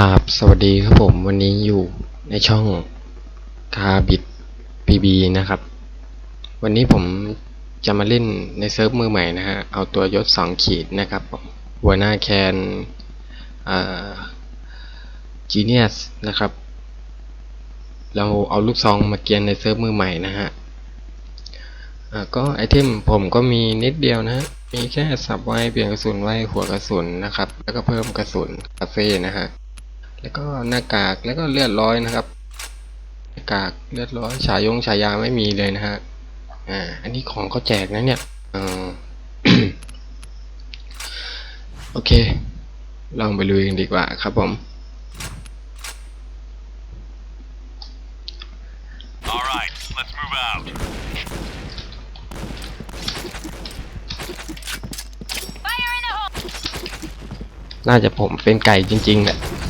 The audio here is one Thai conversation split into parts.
ราบสวัสดีครับผมวันนี้อยู่ในช่องคาบิดพีบีนะครับ วันนี้ผมจะมาเล่นในเซิร์ฟมือใหม่นะฮะเอาตัวยศสองขีดนะครับหัวหน้าแคนจีเนียสนะครับ เราเอาลูกซองมาเกียนในเซิร์ฟมือใหม่นะฮะก็ไอเทมผมก็มีนิดเดียวนะฮะมีแค่สับไว้เปลี่ยนกระสุนไว้หัวกระสุนนะครับ แล้วก็เพิ่มกระสุนคาเฟ่นะฮะ แล้วก็หน้ากากแล้วก็เลือดร้อยนะครับหน้ากากเลือดร้อยฉายงฉายาไม่มีเลยนะฮะอ่าอันนี้ของเขาแจกนะเนี่ยเออโอเค ลองไปลุยกันดีกว่าครับผม All right, let's move out. Fire in the hole! น่าจะผมเป็นไก่จริงๆแหละ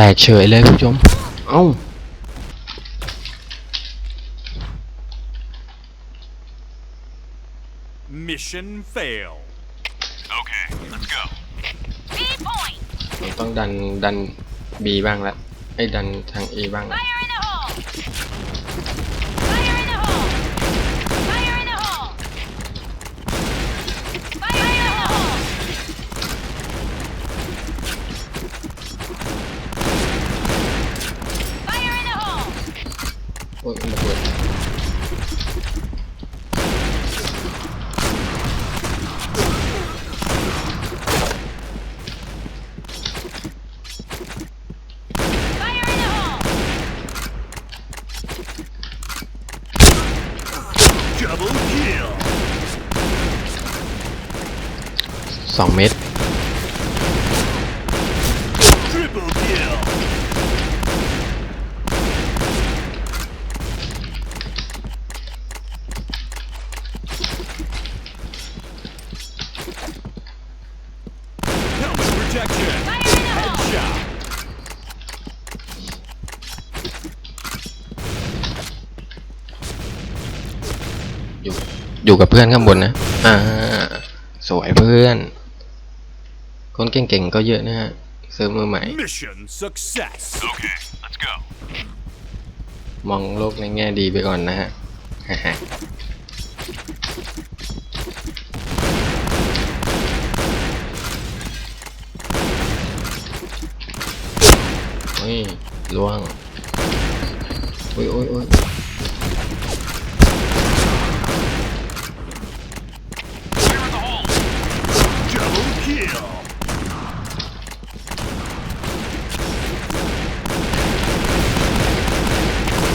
แตกเฉยเลยคุณผู้ชม เอ้า Mission fail. Okay, let's go. B point! เราต้องดันดัน B บ้างละไอ้ยดันทาง A บ้างละ Fire in the hole! Fire in the hole! Fire in the hole! Fire in the hole! ไฟร์ in the hole! โอ้ยระเบิด ไฟร์ in the hole! Double kill. สองเม็ดอยู่กับเพื่อนข้างบนนะ อ่า สวยเพื่อน คนเก่งๆก็เยอะนะฮะเซิร์ฟมือใหม่ Mission success. Okay, let's go. มองโลกในแง่ดีไปก่อนนะฮะโอ้ยล่วงโอ้ยโอ้ยโอ้ย Fire in the hole. Double kill.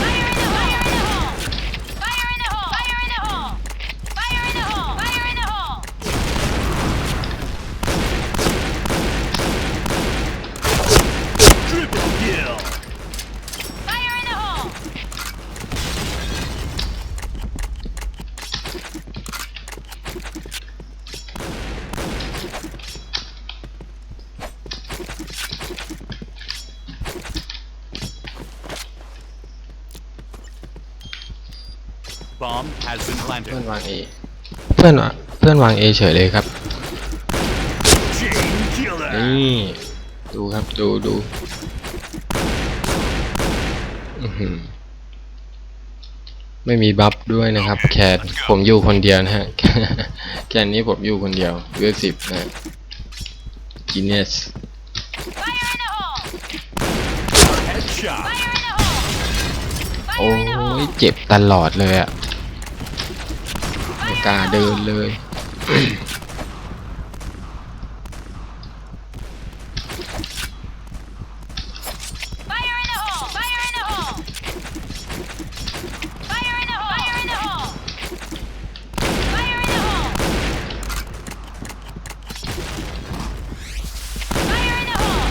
Fire in the hole! Fire in the hole! Fire in the hole! Fire in the hole! Fire in the hole! Triple kill. Fire in the hole! 'Bomb has been เพื่อน planted. วางเอเพื่อนวะเพื่อนวางเอเฉยเลยครับ Chain killer. นี่ ดูครับดูดูอื้อหือไม่มีบัฟด้วยนะครับ แคทผมอยู่คนเดียวนะฮะ แค่นี้ผมอยู่คนเดียวเวลสิบนะจีเนส Fire in the hole! Headshot. Fire in the hole! โอ้ Fire in the ย hole! เจ็บตลอดเลยอะไม่ กล้าเดินเลย Fire in the hole! Fire in the hole! Fire in the hole! Fire in the hole! Fire in the hole! Fire in the hole!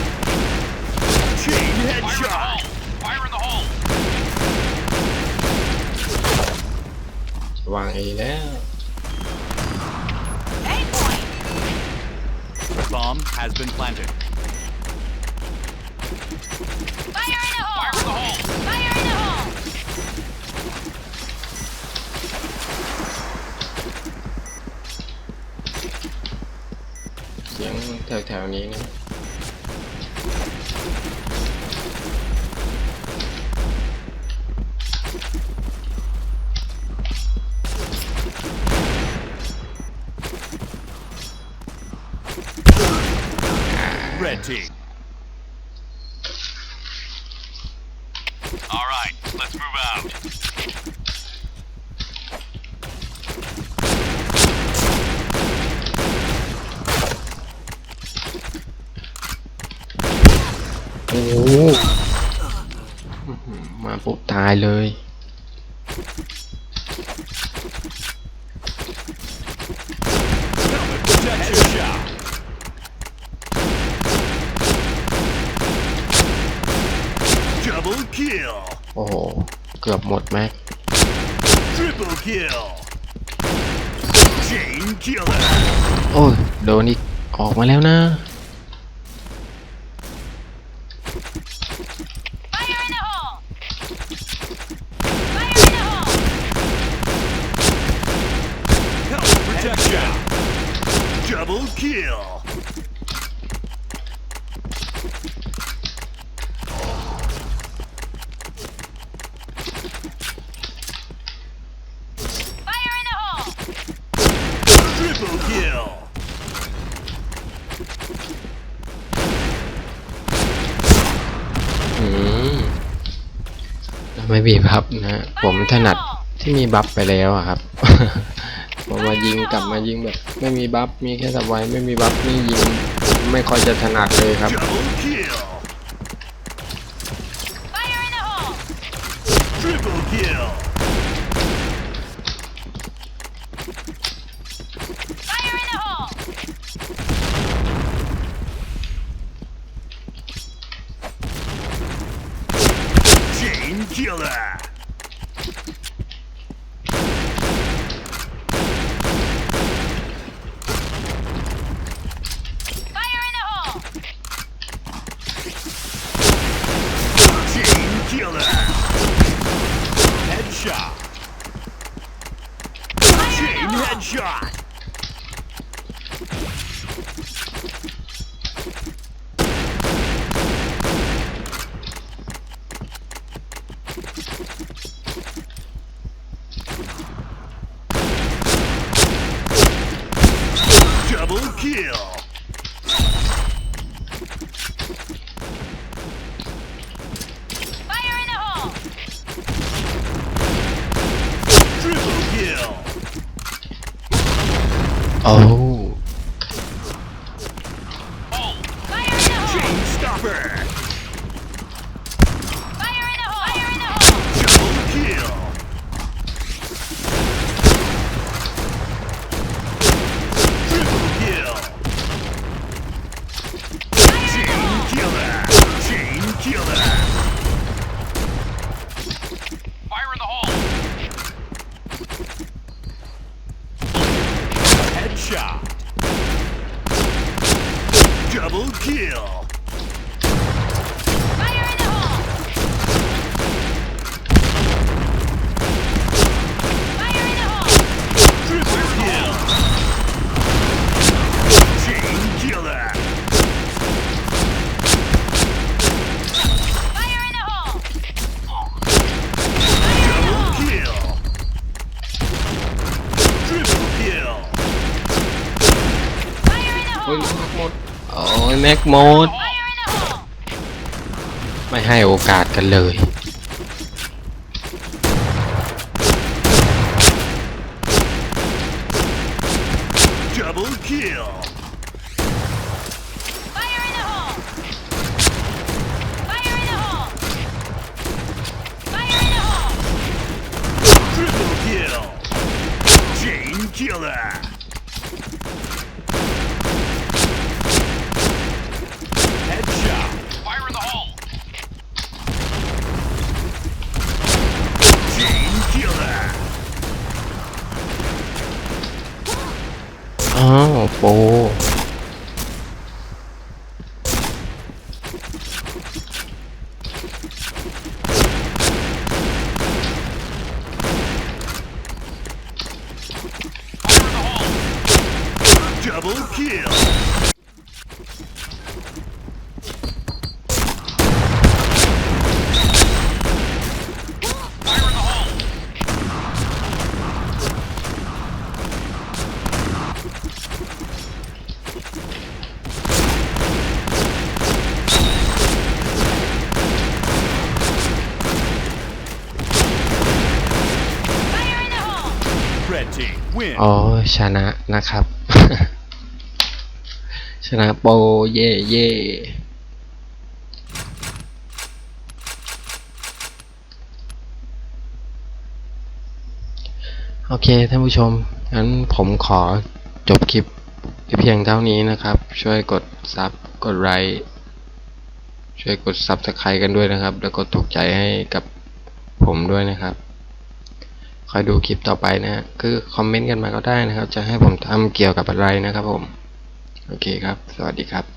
Chain headshot. Fire in the hole! วางเอแล้ว Bomb has been planted. Fire in the hole! Fire in the hole! Fire in the hole! Giếng. Red team. All right, let's move out. โอ้โหอื้อหือมาปุ๊บตายเลย Helmet protection. Headshot. Double kill. โอ้โห เกือบหมดแม็ก Triple kill. Chain killer. โอ้ยโดนอีกออกมาแล้วนะ Fire in the hole. Fire in the hole. Helmet protection. Double kill. Fire in the hole. Triple kill. อืม ไม่มีบัฟนะฮะผมถนัดที่มีบัฟไปแล้วครับ ผมมายิงกลับมายิงแบบ ไม่มีบัฟมีแค่สับไว้ไม่มีบัฟนี่ยิงไม่ค่อยจะถนัดเลยครับ Triple kill. Fire in the hole. Chain killer. Fire in the hole. Chain killer. Headshot. Chain headshot. Double kill. Fire in the hole. Triple kill. โ kill. แม็กโมดไม่ให้โอกาสกันเลย Double kill. Fire in the hole. Fire in the hole. Fire in the hole. Triple kill. Chain killer. Headshot. Fire in the hole. Chain killer. อ้าวโปร Double kill. Fire in the hole. Fire in the hole! Red team win. อ๋อชนะนะครับ ชนะโปเย่เย่โอเคท่านผู้ชมงั้นผมขอจบคลิปเพียงเท่านี้นะครับ ช่วยกดซับกดไลค์ช่วยกดซับสไครต์กันด้วยนะครับ แล้วกดถูกใจให้กับผมด้วยนะครับ คอยดูคลิปต่อไปนะฮะคือคอมเมนต์กันมาก็ได้นะครับ จะให้ผมทำเกี่ยวกับอะไรนะครับผม โอเคครับ สวัสดีครับ